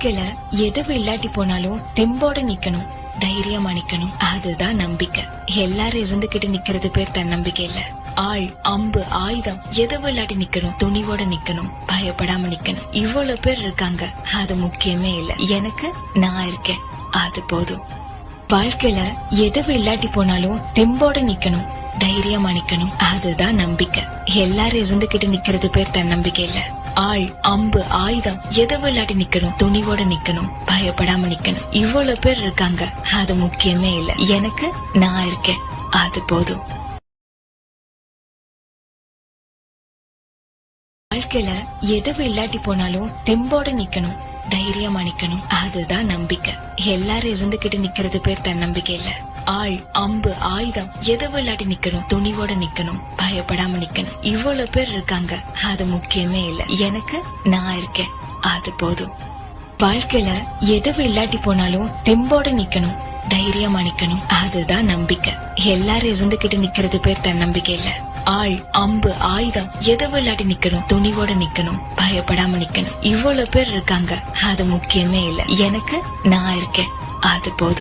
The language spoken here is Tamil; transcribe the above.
வாழ்க்கையில எதுவும் இல்லாட்டி போனாலும் தெம்போட நிக்கணும் தைரியமா நிக்கணும். அதுதான் நம்பிக்கை. எல்லாரும் இருந்துகிட்டு நிக்கிறது பேர் தன்னம்பிக்கை இல்ல. ஆள் அம்பு ஆயுதம் எதுவும் இல்லாட்டி நிக்கணும் துணிவோட நிக்கணும் பயப்படாம நிக்கணும். இவ்வளவு பேர் இருக்காங்க. அது முக்கியமே இல்ல. எனக்கு நான் இருக்கேன். அது போதும். வாழ்க்கையில எதுவும் இல்லாட்டி போனாலும் தெம்போட நிக்கணும் தைரியமா நிக்கணும். அதுதான் நம்பிக்கை. எல்லாரும் இருந்துகிட்டு நிக்கிறது பேர் தன்னம்பிக்கை இல்ல. ஆள் அம்பு ஆயுதம் எதை இல்லாட்டி நிக்கணும்? துணிவோட நிக்கணும் பயப்படாம நிக்கணும். இவ்வளவு பேர் இருக்காங்க. அது முக்கியமே இல்ல. எனக்கு நான் இருக்கேன். அது போதும். வாழ்க்கையில எதுவும் இல்லாட்டி போனாலும் தெம்போட நிக்கணும். தைரியமா நிக்கணும். அதுதான் நம்பிக்கை. எல்லாரும் இருந்துகிட்டு நிக்கிறது பேர் தன்னம்பிக்கை இல்லை. ஆள் அம்பு ஆயுதம் எதுவும் இல்லாட்டி நிக்கணும்? துணிவோட நிக்கணும் பயப்படாம நிக்கணும். இவ்வளவு பேர் இருக்காங்க. அது முக்கியமே இல்ல. எனக்கு நான் இருக்கேன். அது போதும். வாழ்க்கையில எதுவும் இல்லாட்டி போனாலும் தெம்போட நிக்கணும் தைரியமா நிக்கணும். அதுதான் நம்பிக்கை. எல்லாரும் இருந்துகிட்டு நிக்கிறது பேர் தன்னம்பிக்கை இல்ல. ஆள் அம்பு ஆயுதம் எதுவும் இல்லாட்டி நிக்கணும்? துணிவோட நிக்கணும் பயப்படாம நிக்கணும். இவ்வளவு பேர் இருக்காங்க. அது முக்கியமே இல்ல. எனக்கு நான் இருக்கேன். அது போதும்.